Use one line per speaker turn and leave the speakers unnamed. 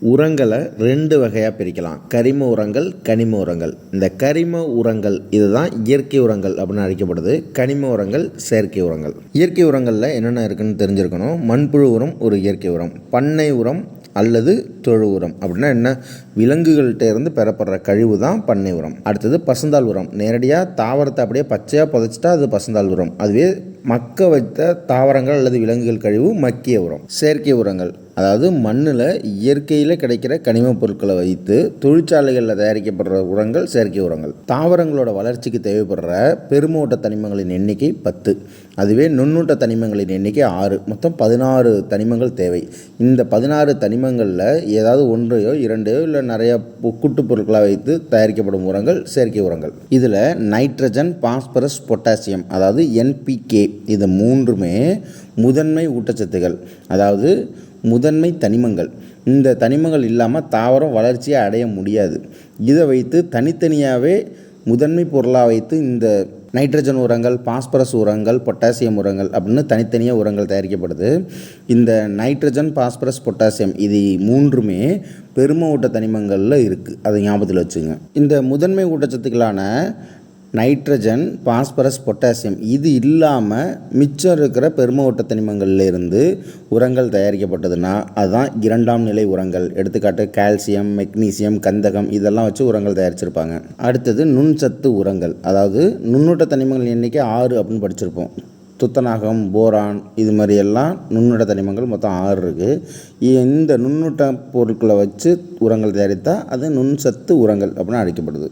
உரங்களை ரெண்டு வகையாக பிரிக்கலாம். கரிம உரங்கள் கனிம உரங்கள். இந்த கரிம உரங்கள் இதுதான் இயற்கை உரங்கள் அப்படின்னு அழைக்கப்படுது. கனிம உரங்கள் செயற்கை உரங்கள். இயற்கை உரங்களில் என்னென்ன இருக்குன்னு தெரிஞ்சிருக்கணும். மண்புழு உரம் ஒரு இயற்கை உரம். பண்ணை உரம் அல்லது தொழு உரம். அப்படின்னா என்ன? விலங்குகள்கிட்ட இருந்து பெறப்படுற கழிவு தான் பண்ணை உரம். அடுத்தது பசுந்தால் உரம். நேரடியாக தாவரத்தை அப்படியே பச்சையாக புதைச்சிட்டா அது பசுந்தால் உரம். அதுவே மக்க வைத்த தாவரங்கள் அல்லது விலங்குகள் கழிவு மக்கிய உரம் செயற்கை உரங்கள். அதாவது மண்ணில் இயற்கையில் கிடைக்கிற கனிமப் பொருட்களை வைத்து தொழிற்சாலைகளில் தயாரிக்கப்படுற உரங்கள் செயற்கை உரங்கள். தாவரங்களோட வளர்ச்சிக்கு தேவைப்படுற பெருமூட்ட தனிமங்களின் எண்ணிக்கை பத்து. அதுவே நுண்ணூட்ட தனிமங்களின் எண்ணிக்கை ஆறு. மொத்தம் பதினாறு தனிமங்கள் தேவை. இந்த பதினாறு தனிமங்களில் ஏதாவது ஒன்றையோ இரண்டையோ இல்லை நிறைய கூட்டு பொருட்களாக வைத்து தயாரிக்கப்படும் உரங்கள் செயற்கை உரங்கள். இதில் நைட்ரஜன் பாஸ்பரஸ் பொட்டாசியம் அதாவது என்பிகே இது மூன்றுமே முதன்மை ஊட்டச்சத்துகள் அதாவது முதன்மை தனிமங்கள். இந்த தனிமங்கள் இல்லாமல் தாவரம் வளர்ச்சியை அடைய முடியாது. இதை வைத்து தனித்தனியாகவே முதன்மை பொருளாக வைத்து இந்த நைட்ரஜன் உரங்கள் பாஸ்பரஸ் உரங்கள் பொட்டாசியம் உரங்கள் அப்படின்னு தனித்தனியாக உரங்கள் தயாரிக்கப்படுது. இந்த நைட்ரஜன் பாஸ்பரஸ் பொட்டாசியம் இது மூன்றுமே பெரும ஊட்ட தனிமங்களில் இருக்குது அதை ஞாபகத்தில் வச்சுங்க. இந்த முதன்மை ஊட்டச்சத்துக்களான நைட்ரஜன் பாஸ்பரஸ் பொட்டாசியம் இது இல்லாமல் மிச்சம் இருக்கிற பெரும ஓட்ட தனிமங்கள்லேருந்து உரங்கள் தயாரிக்கப்பட்டதுன்னா அதுதான் இரண்டாம் நிலை உரங்கள். எடுத்துக்காட்டு கால்சியம் மெக்னீசியம் கந்தகம் இதெல்லாம் வச்சு உரங்கள் தயாரிச்சிருப்பாங்க. அடுத்தது நுண்சத்து உரங்கள். அதாவது நுண்ணூட்ட தனிமங்கள் எண்ணிக்கை ஆறு அப்படின்னு படிச்சிருப்போம். துத்தநாகம் போரான் இது மாதிரி எல்லாம் நுண்ணூட்ட தனிமங்கள் மொத்தம் ஆறு இருக்குது இந்த நுண்ணூட்ட பொருட்களை வச்சு உரங்கள் தயாரித்தால் அது நுண்சத்து உரங்கள் அப்படின்னு அழைக்கப்படுது.